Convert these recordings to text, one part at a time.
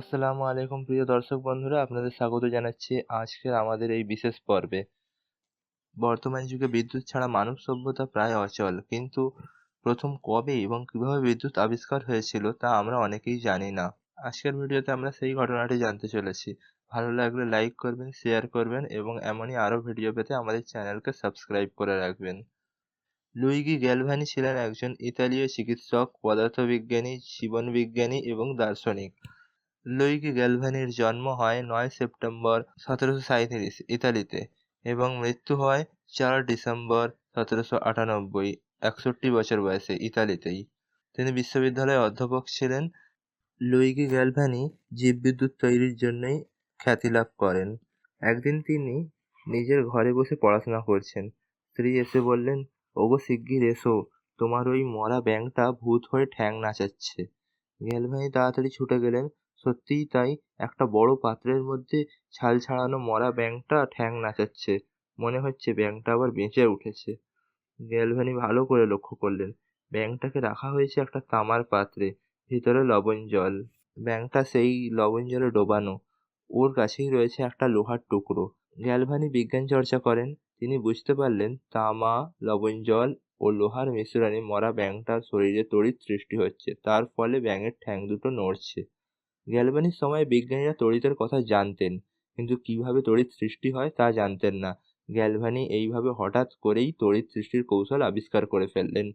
আসসালামু আলাইকুম প্রিয় দর্শক বন্ধুরা, আপনাদের স্বাগত জানাচ্ছি আজকের আমাদের এই বিশেষ পর্বে। বর্তমান যুগে বিদ্যুৎ ছাড়া মানব সভ্যতা প্রায় অচল, কিন্তু প্রথম কবে এবং কীভাবে বিদ্যুৎ আবিষ্কার হয়েছিল তা আমরা অনেকেই জানি না। আজকের ভিডিওতে আমরা সেই ঘটনাটি জানতে চলেছি। ভালো লাগলে লাইক করবেন, শেয়ার করবেন এবং এমনই আরও ভিডিও পেতে আমাদের চ্যানেলকে সাবস্ক্রাইব করে রাখবেন। লুইগি গ্যালভানি ছিলেন একজন ইতালীয় চিকিৎসক, পদার্থবিজ্ঞানী, জীবনবিজ্ঞানী এবং দার্শনিক। লুইগি গ্যালভানির জন্ম হয় নয় সেপ্টেম্বর সতেরোশো সাঁইত্রিশ, ইতালিতে এবং মৃত্যু হয় চার ডিসেম্বর সতেরোশো আটানব্বই, একষট্টি বছর বয়সে ইতালিতেই। তিনি বিশ্ববিদ্যালয়ে অধ্যাপক ছিলেন। লুইগি গ্যালভানি জীববিদ্যুৎ তৈরির জন্যই খ্যাতি লাভ করেন। একদিন তিনি নিজের ঘরে বসে পড়াশোনা করছেন। স্ত্রী এসে বললেন, ওগো শিগগির এসো, তোমার ওই মরা ব্যাঙটা ভূত হয়ে ঠ্যাং নাচাচ্ছে। গ্যালভানি তাড়াতাড়ি ছুটে গেলেন সত্যিই তাই। একটা বড় পাত্রের মধ্যে ছাল ছাড়ানো মরা ব্যাঙটা ঠ্যাং নাচাচ্ছে। মনে হচ্ছে ব্যাঙটা আবার বেঁচে উঠেছে। গ্যালভানি ভালো করে লক্ষ্য করলেন। ব্যাঙটাকে রাখা হয়েছে একটা তামার পাত্রে, ভিতরে লবণ জল। ব্যাঙটা সেই লবণ জলে ডোবানো। ওর কাছেই রয়েছে একটা লোহার টুকরো। গ্যালভানি বিজ্ঞান চর্চা করেন। তিনি বুঝতে পারলেন, তামা, লবণ জল ও লোহার মিশ্রণে মরা ব্যাঙটার শরীরে তড়িৎ সৃষ্টি হচ্ছে। তার ফলে ব্যাঙের ঠ্যাং দুটো নড়ছে। গ্যালভানির সময় বিজ্ঞানীরা তড়িতের কথা জানতেন, কিন্তু কীভাবে তড়িৎ সৃষ্টি হয় তা জানতেন না। গ্যালভানি এইভাবে হঠাৎ করেই তড়িৎ সৃষ্টির কৌশল আবিষ্কার করে ফেললেন।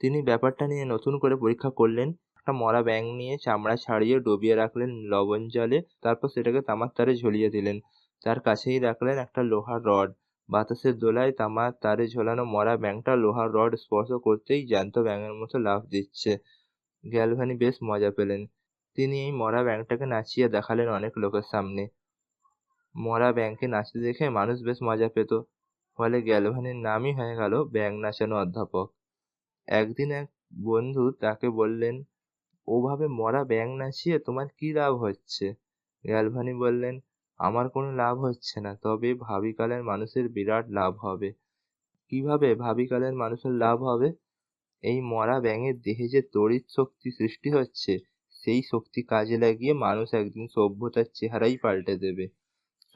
তিনি ব্যাপারটা নিয়ে নতুন করে পরীক্ষা করলেন, একটা মরা ব্যাঙ নিয়ে চামড়া ছাড়িয়ে ডুবিয়ে রাখলেন লবণ জলে, তারপর সেটাকে তামার তারে ঝুলিয়ে দিলেন। তার কাছেই রাখলেন একটা লোহার রড। বাতাসের দোলায় তামার তারে ঝোলানো মরা ব্যাঙটা লোহার রড স্পর্শ করতেই জ্যান্ত ব্যাঙের মতো লাফ দিচ্ছে। গ্যালভানি বেশ মজা পেলেন। তিনি এই মরা ব্যাঙটাকে নাচিয়ে দেখালেন অনেক লোকের সামনে। মরা ব্যাঙকে নাচতে দেখে মানুষ বেশ মজা পেত। ফলে গ্যালভানির নামই হয়ে গেল ব্যাঙ নাচানো অধ্যাপক। একদিন এক বন্ধু তাকে বললেন, ওভাবে মরা ব্যাঙ নাচিয়ে তোমার কি লাভ হচ্ছে? গ্যালভানি বললেন, আমার কোনো লাভ হচ্ছে না, তবে ভাবিকালের মানুষের বিরাট লাভ হবে। কীভাবে ভাবিকালের মানুষের লাভ হবে? এই মরা ব্যাঙের দেহে যে তড়িৎ শক্তি সৃষ্টি হচ্ছে সেই শক্তি কাজে লাগিয়ে মানুষ একদিন সভ্যতার চেহারাই পাল্টে দেবে।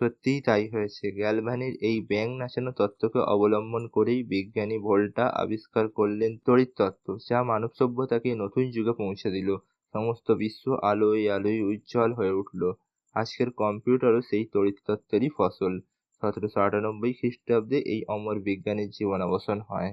সত্যিই তাই হয়েছে। গ্যালভানির এই ব্যাঙ নাচানো তত্ত্বকে অবলম্বন করেই বিজ্ঞানী ভোল্টা আবিষ্কার করলেন তড়িৎ তত্ত্ব, যা মানব সভ্যতাকে নতুন যুগে পৌঁছে দিল। সমস্ত বিশ্ব আলোয় আলোয় উজ্জ্বল হয়ে উঠল। আজকের কম্পিউটারও সেই তড়িৎ তত্ত্বেরই ফসল। সতেরোশো আটানব্বই খ্রিস্টাব্দে এই অমর বিজ্ঞানীর জীবনাবসান হয়।